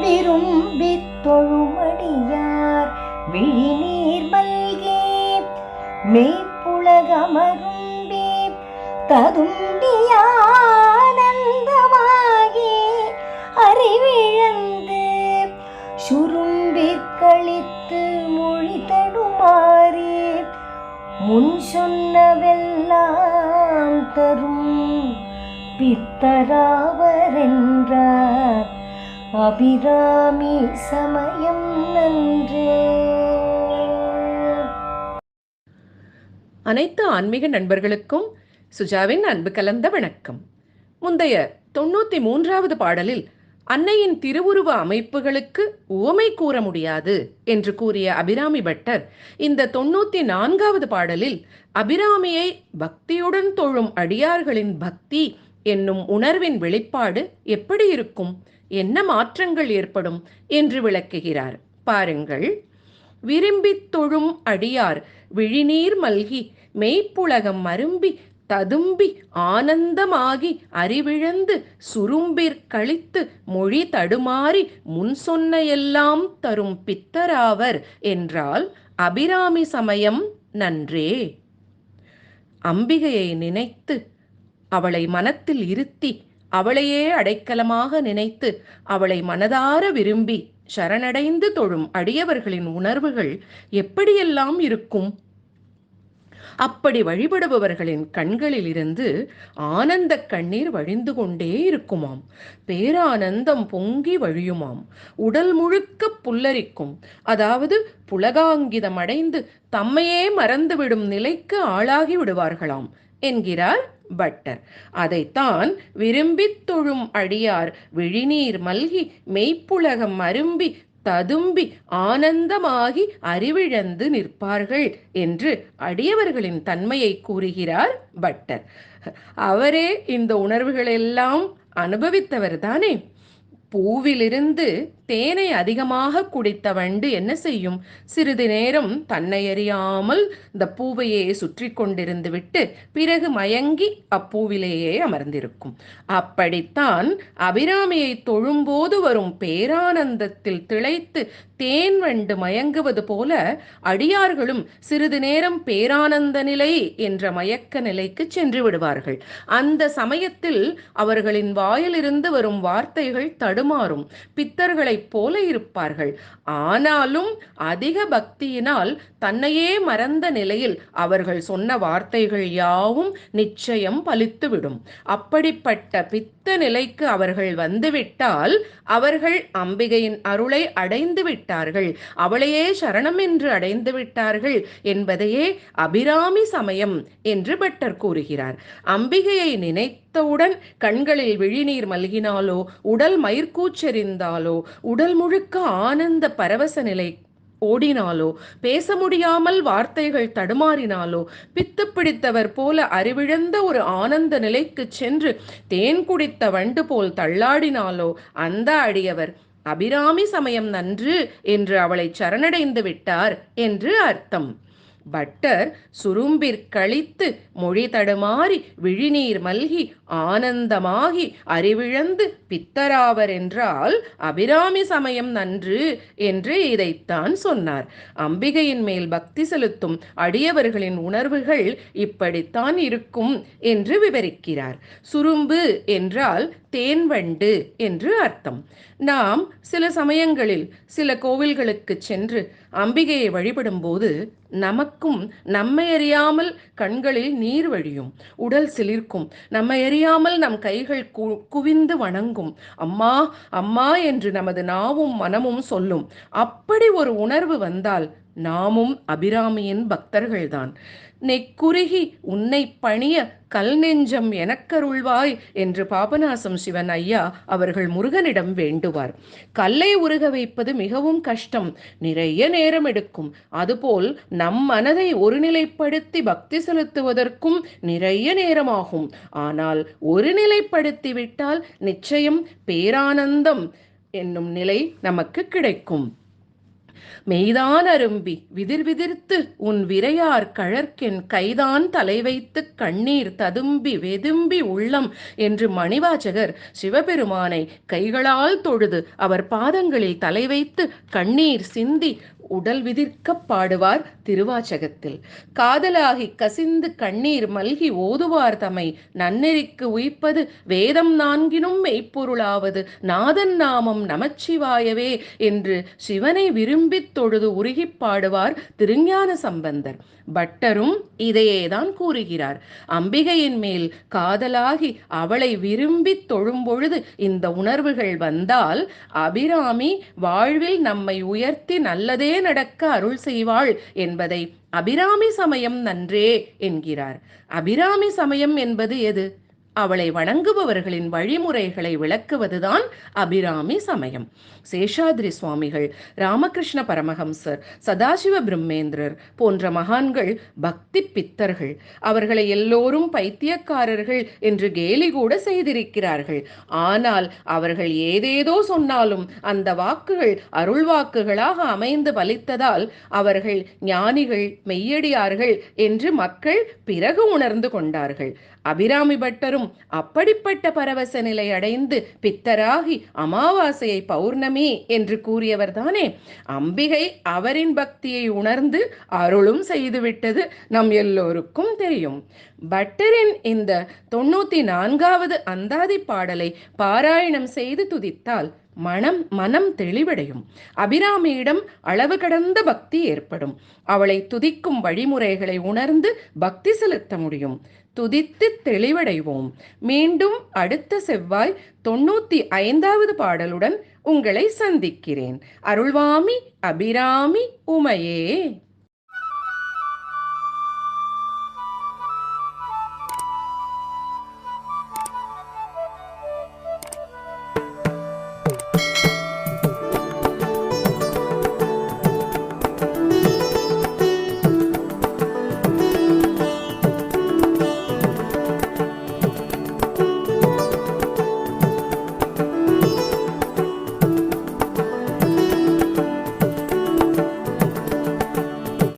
விரும்பித் தொழுமடியார் விழிநீர் மல்கே மெய்ப்புலகமரும்பே ததும்பியானந்தமாகி அறிவிழந்து சுரும்பிற் கழித்து மொழி தடுமாறி முன் சொன்னவெல்லாம் தரும் பித்தராவரென்றார். அபிராமி சமயம் நன்றே. அனைத்து ஆன்மீக நண்பர்களுக்கும் சுஜாவின் அன்பு கலந்த வணக்கம். முந்தைய தொண்ணூத்தி மூன்றாவது பாடலில் அன்னையின் திருவுருவ அமைப்புகளுக்கு உவமை கூற முடியாது என்று கூறிய அபிராமி பட்டர் இந்த தொண்ணூத்தி நான்காவது பாடலில் அபிராமியை பக்தியுடன் தொழும் அடியார்களின் பக்தி என்னும் உணர்வின் வெளிப்பாடு எப்படி இருக்கும் என்ன மாற்றங்கள் ஏற்படும் என்று விளக்குகிறார். பாருங்கள். விரும்பித் தொழும் அடியார் விழிநீர் மல்கி மெய்ப்புலகம் மரும்பி ததும்பி ஆனந்தமாகி அறிவிழந்து சுரும்பிற் கழித்து மொழி தடுமாறி முன் சொன்ன எல்லாம் தரும் பித்தராவர் என்றால் அபிராமி சமயம் நன்றே. அம்பிகையை நினைத்து அவளை மனத்தில் இருத்தி அவளையே அடைக்கலமாக நினைத்து அவளை மனதார விரும்பி சரணடைந்து தொழும் அடியவர்களின் உணர்வுகள் எப்படியெல்லாம் இருக்கும்? அப்படி வழிபடுபவர்களின் கண்களில் இருந்து ஆனந்த கண்ணீர் வழிந்து கொண்டே இருக்குமாம். பேரானந்தம் பொங்கி வழியுமாம். உடல் முழுக்க புல்லரிக்கும். அதாவது புலகாங்கிதம் அடைந்து தம்மையே மறந்துவிடும் நிலைக்கு ஆளாகி விடுவார்களாம் என்கிறார் பட்டர். அதைத்தான் விரும்பித் தொழும் அடியார் விழிநீர் மல்கி மெய்ப்புலகம் அரும்பி ததும்பி ஆனந்தமாகி அறிவிழந்து நிற்பார்கள் என்று அடியவர்களின் தன்மையை கூறுகிறார் பட்டர். அவரே இந்த உணர்வுகளெல்லாம் அனுபவித்தவர் தானே? பூவிலிருந்து தேனை அதிகமாக குடித்த வண்டு என்ன செய்யும்? சிறிது நேரம் தன்னை அறியாமல் இந்த பூவையே சுற்றி கொண்டிருந்து விட்டு பிறகு மயங்கி அப்பூவிலேயே அமர்ந்திருக்கும். அப்படித்தான் அபிராமியை தொழும்போது வரும் பேரானந்தத்தில் திளைத்து தேன் வண்டு மயங்குவது போல அடியார்களும் சிறிது நேரம் பேரானந்த நிலை என்ற மயக்க நிலைக்கு சென்று விடுவார்கள். அந்த சமயத்தில் அவர்களின் வாயிலிருந்து வரும் வார்த்தைகள் தடுமாறும். பித்தர்களைப் போல இருப்பார்கள். ஆனாலும் அதிக பக்தியினால் தன்னையே மறந்த நிலையில் அவர்கள் சொன்ன வார்த்தைகள் யாவும் நிச்சயம் பலித்துவிடும். அப்படிப்பட்ட பித்த நிலைக்கு அவர்கள் வந்துவிட்டால் அவர்கள் அம்பிகையின் அருளை அடைந்து விட்டார்கள். அவளையே சரணம் என்று அடைந்து விட்டார்கள் என்பதையே அபிராமி சமயம் என்று பட்டர் கூறுகிறார். அம்பிகையை நினைத்தவுடன் கண்களில் விழிநீர் மல்கினாலோ உடல் மயிர்கூச்செறிந்தாலோ உடல் முழுக்க ஆனந்த பரவச நிலை ஓடினாலோ பேச முடியாமல் வார்த்தைகள் தடுமாறினாலோ பித்து பிடித்தவர் போல அறிவிழந்த ஒரு ஆனந்த நிலைக்கு சென்று தேன் குடித்த வண்டு போல் தள்ளாடினாலோ அந்த அடியவர் அபிராமி சமயம் நன்று என்று அவளை சரணடைந்து விட்டார் என்று அர்த்தம். பட்டர் சுரும்பிற் கழித்து மொழி தடுமாறி விழிநீர் மல்கி ஆனந்தமாகி அறிவிழந்து பித்தராவர் என்றால் அபிராமி சமயம் நன்று என்று இதைத்தான் சொன்னார். அம்பிகையின் மேல் பக்தி செலுத்தும் அடியவர்களின் உணர்வுகள் இப்படித்தான் இருக்கும் என்று விவரிக்கிறார். சுரும்பு என்றால் தேன்வண்டு என்று அர்த்தம். நாம் சில சமயங்களில் சில கோவில்களுக்கு சென்று அம்பிகையை வழிபடும்போது நமக்கும் நம்மை அறியாமல் கண்களில் நீர் வழியும் உடல் சிலிர்க்கும். நம்மை அறியாமல் நம் கைகள் கு குவிந்து வணங்கும். அம்மா அம்மா என்று நமது நாவும் மனமும் சொல்லும். அப்படி ஒரு உணர்வு வந்தால் நாமும் அபிராமியின் பக்தர்கள்தான். நெக்குருகி உன்னை பணிய கல் நெஞ்சம் எனக்கருள்வாய் என்று பாபநாசம் சிவன் ஐயா அவர்கள் முருகனிடம் வேண்டுவார். கல்லை உருக வைப்பது மிகவும் கஷ்டம். நிறைய நேரம் எடுக்கும். அதுபோல் நம் மனதை ஒருநிலைப்படுத்தி பக்தி செலுத்துவதற்கும் நிறைய நேரமாகும். ஆனால் ஒருநிலைப்படுத்தி விட்டால் நிச்சயம் பேரானந்தம் என்னும் நிலை நமக்கு கிடைக்கும். மெய்தான் அரும்பி விதிர் விதிர்த்து உன் விரையார் கழற்கென் கைதான் தலை வைத்து கண்ணீர் ததும்பி வெதும்பி உள்ளம் என்று மணிவாச்சகர் சிவபெருமானை கைகளால் தொழுது அவர் பாதங்களில் தலை வைத்து கண்ணீர் சிந்தி உடல் விதிர்க்க பாடுவார் திருவாச்சகத்தில். காதலாகி கசிந்து கண்ணீர் மல்கி ஓதுவார் தமை நன்னெறிக்கு உயிப்பது வேதம் நான்கினும் மெய்ப்பொருளாவது. நாதன் நாமம் நமச்சிவாயவே என்று சிவனை விரும்பித் தொழுது உருகிப் பாடுவார் திருஞான சம்பந்தர். பட்டரும் இதையேதான் கூறுகிறார். அம்பிகையின் மேல் காதலாகி அவளை விரும்பித் தொழும்பொழுது இந்த உணர்வுகள் வந்தால் அபிராமி வாழ்வில் நம்மை உயர்த்தி நல்லதே நடக்க அருள் செய்வாள் என்பதை அபிராமி சமயம் நன்றே என்கிறார். அபிராமி சமயம் என்பது எது? அவளை வணங்குபவர்களின் வழிமுறைகளை விளக்குவதுதான் அபிராமி சமயம். சேஷாதிரி சுவாமிகள் ராமகிருஷ்ண பரமஹம்சர் சதாசிவ பிரம்மேந்திரர் போன்ற மகான்கள் பக்தி பித்தர்கள். அவர்களை எல்லோரும் பைத்தியக்காரர்கள் என்று கேலி கூட செய்திருக்கிறார்கள். ஆனால் அவர்கள் ஏதேதோ சொன்னாலும் அந்த வாக்குகள் அருள் வாக்குகளாக அமைந்து பலித்ததால் அவர்கள் ஞானிகள் மெய்யடியார்கள் என்று மக்கள் பிறகு உணர்ந்து கொண்டார்கள். அபிராமி பட்டரும் அப்படிப்பட்ட பரவச நிலை அடைந்து பித்தராகி அமாவாசையை பௌர்ணமி என்று கூறியவர்தானே அம்பிகை அவரின் பக்தியை உணர்ந்து அருளும் செய்துவிட்டது நம் எல்லோருக்கும் தெரியும். பட்டரின் இந்த தொண்ணூத்தி நான்காவது அந்தாதி பாடலை பாராயணம் செய்து துதித்தால் மனம் மனம் தெளிவடையும். அபிராமியிடம் அளவு கடந்த பக்தி ஏற்படும். அவளை துதிக்கும் வழிமுறைகளை உணர்ந்து பக்தி செலுத்த முடியும். துதித்து தெளிவடைவோம். மீண்டும் அடுத்த செவ்வாய் தொண்ணூத்தி ஐந்தாவது பாடலுடன் உங்களை சந்திக்கிறேன். அருள்வாமி அபிராமி உமையே.